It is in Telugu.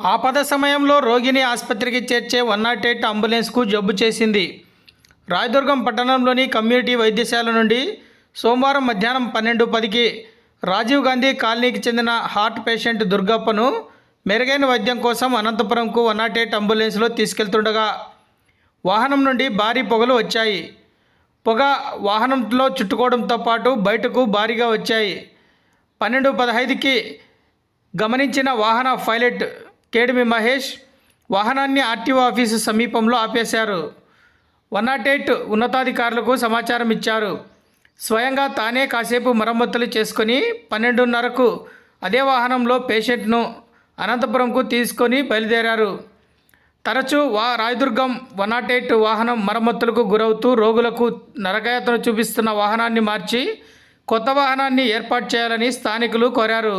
ఆపద సమయంలో రోగిని ఆసుపత్రికి చేర్చే వన్ నాట్ ఎయిట్ అంబులెన్స్కు జబ్బు చేసింది. రాయదుర్గం పట్టణంలోని కమ్యూనిటీ వైద్యశాల నుండి సోమవారం మధ్యాహ్నం పన్నెండు పదికి రాజీవ్ గాంధీ కాలనీకి చెందిన హార్ట్ పేషెంట్ దుర్గప్పను మెరుగైన వైద్యం కోసం అనంతపురంకు వన్ నాట్ ఎయిట్ అంబులెన్స్లో తీసుకెళ్తుండగా వాహనం నుండి భారీ పొగలు వచ్చాయి. పొగ వాహనంలో చుట్టుకోవడంతో పాటు బయటకు భారీగా వచ్చాయి. పన్నెండు పదహైదుకి గమనించిన వాహన పైలట్ కేడిమి మహేష్ వాహనాన్ని ఆర్టీఓ ఆఫీసు సమీపంలో ఆపేశారు. వన్ నాట్ ఎయిట్ ఉన్నతాధికారులకు సమాచారం ఇచ్చారు. స్వయంగా తానే కాసేపు మరమ్మతులు చేసుకొని పన్నెండున్నరకు అదే వాహనంలో పేషెంట్ను అనంతపురంకు తీసుకొని బయలుదేరారు. తరచూ వా రాయదుర్గం వన్ నాట్ ఎయిట్ వాహనం మరమ్మతులకు గురవుతూ రోగులకు నరకయాతన చూపిస్తున్న వాహనాన్ని మార్చి కొత్త వాహనాన్ని ఏర్పాటు చేయాలని స్థానికులు కోరారు.